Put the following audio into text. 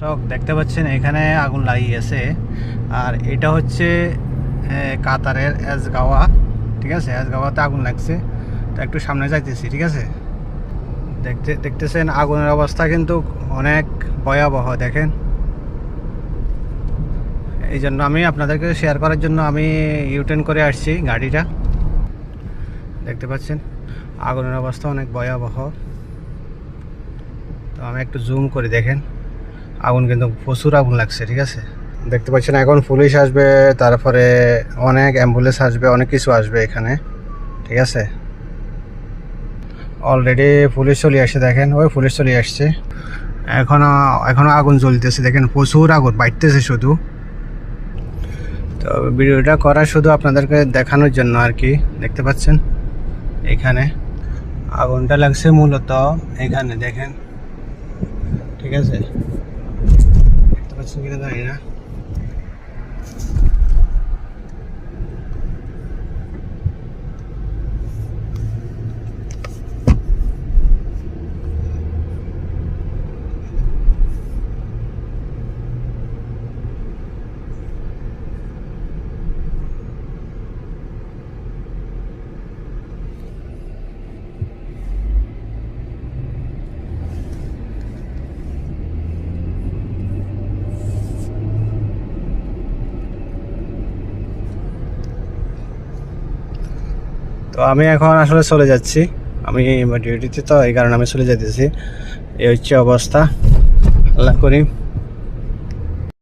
সব দেখতে পাচ্ছেন এখানে আগুন লাগিয়েছে। আর এটা হচ্ছে কাতারের এজগাওয়া ঠিক আছে? এজগাওয়াতে আগুন লাগছে। তো একটু সামনে যাইতেছি, ঠিক আছে? দেখতে, দেখতেছেন আগুনের অবস্থা কিন্তু অনেক ভয়াবহ, দেখেন। এই জন্য আমি আপনাদেরকে শেয়ার করার জন্য আমি ইউটেন করে আসছি গাড়িটা। দেখতে পাচ্ছেন? আগুনের অবস্থা অনেক ভয়াবহ। তো আমি একটু জুম করে দেখেন। আগুন কিন্তু প্রচুর আগুন লাগছে, ঠিক আছে? দেখতে পাচ্ছেন, এখন পুলিশ আসবে, তারপরে অনেক অ্যাম্বুলেন্স আসবে, অনেক কিছু আসবে এখানে, ঠিক আছে? অলরেডি পুলিশ চলে আসছে দেখেন, ওই পুলিশ চলে আসছে। এখনও এখনও আগুন জ্বলতেছে, দেখেন, প্রচুর আগুন বাইতেছে শুধু। তো ভিডিওটা করা শুধু আপনাদেরকে দেখানোর জন্য আর কি, দেখতে পাচ্ছেন? এখানে আগুনটা লাগছে মূলত এখানে, দেখেন, ঠিক আছে? দেখতে তো আমি এখন আসলে চলে যাচ্ছি। আমি ডিউটিতে তো এই কারণে আমি চলে যেতেছি এই হচ্ছে অবস্থা। আল্লাহ করিম।